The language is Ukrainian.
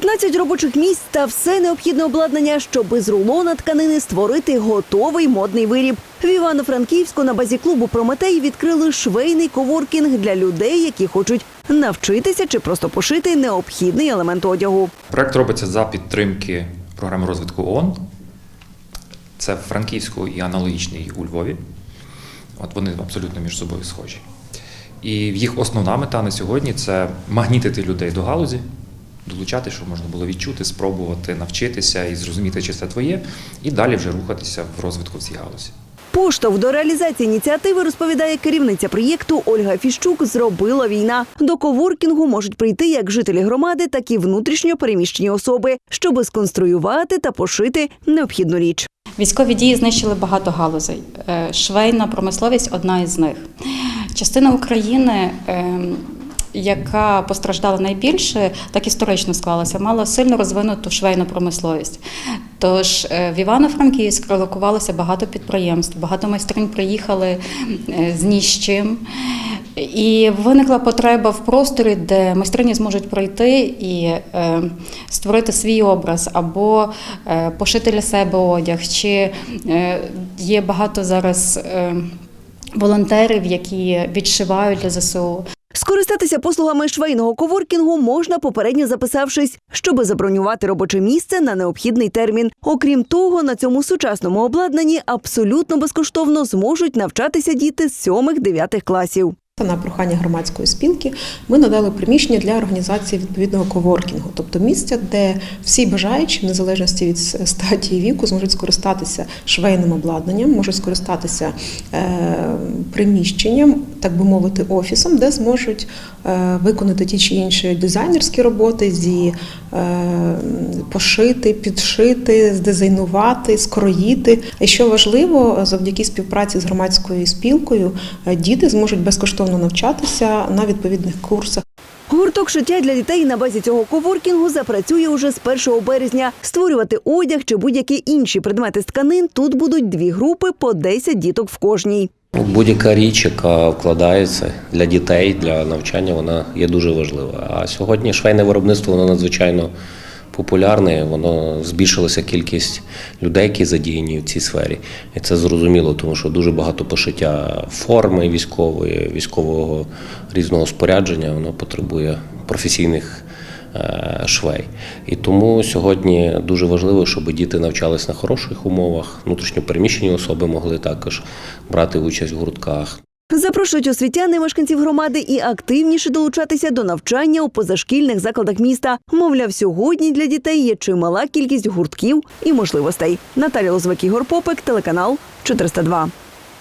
15 робочих місць та все необхідне обладнання, щоб із рулона тканини створити готовий модний виріб. В Івано-Франківську на базі клубу Прометей відкрили швейний коворкінг для людей, які хочуть навчитися чи просто пошити необхідний елемент одягу. Проект робиться за підтримки програми розвитку ООН. Це в Франківську і аналогічний у Львові. От вони абсолютно між собою схожі. І їх основна мета на сьогодні це магнітити людей до галузі, долучати, щоб можна було відчути, спробувати, навчитися і зрозуміти, чи це твоє, і далі вже рухатися в розвитку в цій галузі. Поштовх до реалізації ініціативи розповідає керівниця проєкту Ольга Фіщук. Зробила війна. До коворкінгу можуть прийти як жителі громади, так і внутрішньо переміщені особи, щоби сконструювати та пошити необхідну річ. Військові дії знищили багато галузей. Е, Швейна промисловість одна із них. Частина України, ем, яка постраждала найбільше, так історично склалася, мала сильно розвинуту швейну промисловість. Тож е, в Івано-Франківськ релокувалося багато підприємств, багато майстринь приїхали е, з ні з чим. І виникла потреба в просторі, де майстрині зможуть прийти і е, створити свій образ або е, пошити для себе одяг. Чи е, є багато зараз е, волонтерів, які відшивають для ЗСУ. Скористатися послугами швейного коворкінгу можна попередньо записавшись, щоби забронювати робоче місце на необхідний термін. Окрім того, на цьому сучасному обладнанні абсолютно безкоштовно зможуть навчатися діти з 7-9 класів. На прохання громадської спілки ми надали приміщення для організації відповідного коворкінгу, тобто місця, де всі бажаючі, в незалежності від стадії віку, зможуть скористатися швейним обладнанням, можуть скористатися е, приміщенням, так би мовити, офісом, де зможуть е, виконати ті чи інші дизайнерські роботи, зі е, пошити, підшити, здизайнувати, скроїти. І що важливо, завдяки співпраці з громадською спілкою, діти зможуть безкоштовно навчатися на відповідних курсах. Гурток шиття для дітей на базі цього коворкінгу запрацює уже з 1 березня. Створювати одяг чи будь-які інші предмети з тканин тут будуть дві групи по 10 діток в кожній. Будь-яка річ, яка вкладається для дітей, для навчання, вона є дуже важлива. А сьогодні швейне виробництво воно надзвичайно популярне, воно збільшилася кількість людей, які задіяні в цій сфері. І це зрозуміло, тому що дуже багато пошиття форми військової, військового різного спорядження, воно потребує професійних е, швей. І тому сьогодні дуже важливо, щоб діти навчались на хороших умовах. Внутрішньопереміщені особи могли також брати участь в гуртках. Запрошують освітяни мешканців громади і активніше долучатися до навчання у позашкільних закладах міста. Мовляв, сьогодні для дітей є чимала кількість гуртків і можливостей. Наталя Лозвик, Ігор Попик, телеканал 402.